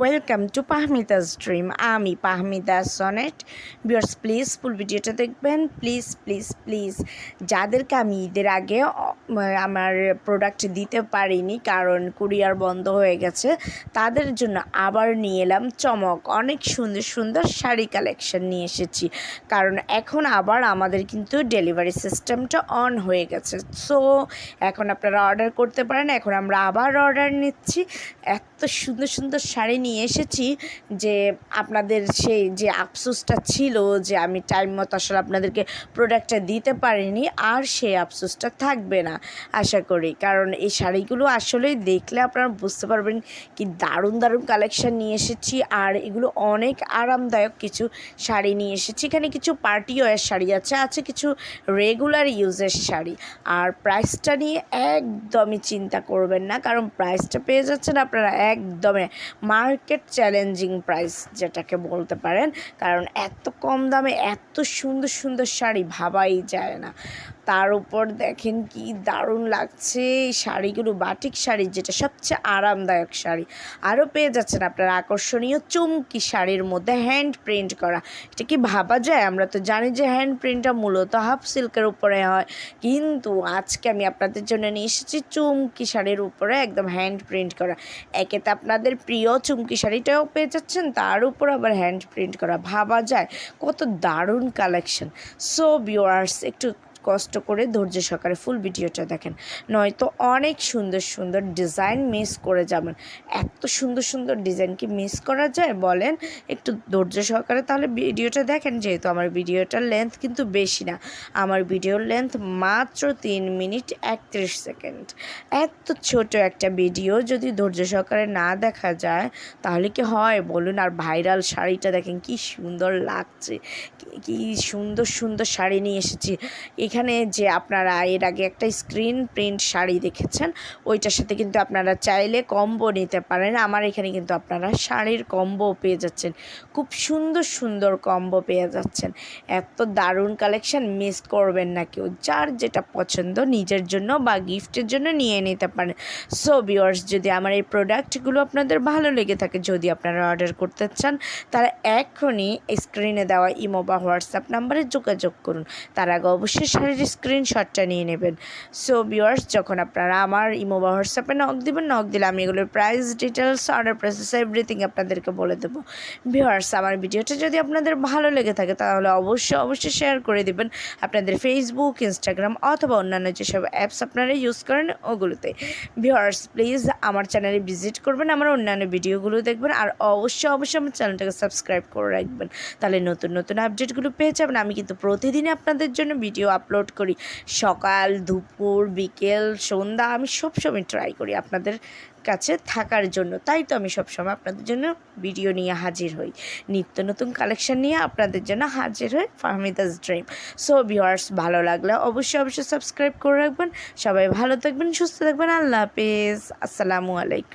Welcome to পাহমিদাস dream আমি Pahmida Sonet viewers please full ভিডিওটা দেখবেন। প্লিজ প্লিজ প্লিজ যাদেরকে আমি ঈদের আগে আমার প্রোডাক্ট দিতে পারিনি, কারণ কুরিয়ার বন্ধ হয়ে গেছে, তাদের জন্য আবার নিয়ে এলাম চমক। অনেক সুন্দর সুন্দর শাড়ি কালেকশন নিয়ে এসেছি। কারণ এখন আবার আমাদের কিন্তু ডেলিভারি সিস্টেমটা অন হয়ে গেছে। সো এখন আপনারা অর্ডার করতে পারেন। এখন আমরা আবার অর্ডার নিচ্ছি। এত সুন্দর সুন্দর শাড়ি নিয়ে এসেছি যে আপনাদের সেই যে আফসোসটা ছিল যে আমি টাইম মতো আসলে আপনাদেরকে প্রোডাক্টটা দিতে পারিনি, আর সেই আফসোসটা থাকবে না, আশা করি। কারণ এই শাড়িগুলো আসলেই দেখলে আপনারা বুঝতে পারবেন কি দারুণ দারুণ কালেকশান নিয়ে এসেছি, আর এগুলো অনেক আরামদায়ক কিছু শাড়ি নিয়ে এসেছি। এখানে কিছু পার্টি ওয়ার শাড়ি আছে আছে কিছু রেগুলার ইউজের শাড়ি। আর প্রাইসটা নিয়ে একদমই চিন্তা করবেন না, কারণ প্রাইসটা পেয়ে যাচ্ছেন আপনারা একদমই মার্কেট চ্যালেঞ্জিং প্রাইস যেটাকে বলতে পারেন। কারণ এত কম দামে এত সুন্দর সুন্দর শাড়ি ভাবাই যায় না। তার উপর দেখেন কি দারুণ লাগছে। এই শাড়িগুলো বাটিক শাড়ি, যেটা সবচেয়ে আরামদায়ক শাড়ি। আরও পেয়ে যাচ্ছেন আপনারা আকর্ষণীয় চুমকি শাড়ির মধ্যে হ্যান্ড প্রিন্ট করা। এটা কি ভাবা যায়? আমরা তো জানি যে হ্যান্ড প্রিন্টটা মূলত হাফ সিল্কের উপরে হয়। কিন্তু আজকে আমি আপনাদের জন্য নিয়ে এসেছি চুমকি শাড়ির উপরে একদম হ্যান্ড প্রিন্ট করা। একে তো আপনাদের প্রিয় চুমকি শাড়িটাও পেয়ে যাচ্ছেন, তার উপর আবার হ্যান্ড প্রিন্ট করা। ভাবা যায় কত দারুণ কালেকশন সো ভিউয়ার্স একটু কষ্ট করে ধৈর্য সহকারে ফুল ভিডিওটা দেখেন। নয়তো অনেক সুন্দর সুন্দর ডিজাইন মিস করে যাবেন। এত সুন্দর সুন্দর ডিজাইন কি মিস করা যায় বলেন? একটু ধৈর্য সহকারে তাহলে ভিডিওটা দেখেন, যেহেতু আমার ভিডিওটার লেন্থ কিন্তু বেশি না। আমার ভিডিওর লেন্থ মাত্র তিন মিনিট একত্রিশ সেকেন্ড। এত ছোট একটা ভিডিও যদি ধৈর্য সহকারে না দেখা যায়, তাহলে কি হয় বলুন? আর ভাইরাল শাড়িটা দেখেন কি সুন্দর লাগছে। কি- সুন্দর সুন্দর শাড়ি নিয়ে এসেছি। এখানে যে আপনারা এর আগে একটা স্ক্রিন প্রিন্ট শাড়ি দেখেছেন, ওইটার সাথে কিন্তু আপনারা চাইলে কম্বো নিতে পারেন। আমার এখানে কিন্তু আপনারা শাড়ির কম্বো পেয়ে যাচ্ছেন। খুব সুন্দর সুন্দর কম্বো পেয়ে যাচ্ছেন। এত দারুণ কালেকশন মিস করবেন না কেউ। যার যেটা পছন্দ, নিজের জন্য বা গিফটের জন্য নিয়ে নিতে পারেন। সো ভিওয়ার্স যদি আমার এই প্রোডাক্টগুলো আপনাদের ভালো লেগে থাকে, যদি আপনারা অর্ডার করতে চান, তারা এখনই স্ক্রিনে দেওয়া ইমো বা হোয়াটসঅ্যাপ নাম্বারে যোগাযোগ করুন। তার আগে অবশ্যই শাড়ির স্ক্রিনশটটা নিয়ে নেবেন। সো ভিওয়ার্স যখন আপনারা আমার ইমো বা হোয়াটসঅ্যাপে নক দিবেন নক দিলে আমি এগুলোর price details order process everything আপনাদেরকে বলে দেবো। ভিওয়ার্স আমার ভিডিওটা যদি আপনাদের ভালো লেগে থাকে, তাহলে অবশ্যই অবশ্যই শেয়ার করে দেবেন আপনাদের ফেসবুক ইনস্টাগ্রাম অথবা অন্যান্য যেসব অ্যাপস আপনারা ইউজ করেন ওগুলোতে। ভিওয়ার্স প্লিজ আমার চ্যানেলে ভিজিট করবেন, আমার অন্যান্য ভিডিওগুলো দেখবেন আর অবশ্যই অবশ্যই আমার চ্যানেলটাকে সাবস্ক্রাইব করে রাখবেন। তাহলে নতুন নতুন আপডেটগুলো পেয়ে যাবেন। আমি কিন্তু প্রতিদিনই আপনাদের জন্য ভিডিও আপলোড করি। সকাল, দুপুর, বিকেল, সন্ধ্যা আমি সবসময় ট্রাই করি আপনাদের কাছে থাকার জন্য। তাই তো আমি সবসময় আপনাদের জন্য ভিডিও নিয়ে হাজির হই। নিত্য নতুন কালেকশন নিয়ে আপনাদের জন্য হাজির হই ফাহমিদাস ড্রিম সো ভিউয়ার্স ভালো লাগলে অবশ্যই অবশ্যই সাবস্ক্রাইব করে রাখবেন। সবাই ভালো থাকবেন, সুস্থ থাকবেন। আল্লাহ হাফেজ। আসসালামু আলাইকুম।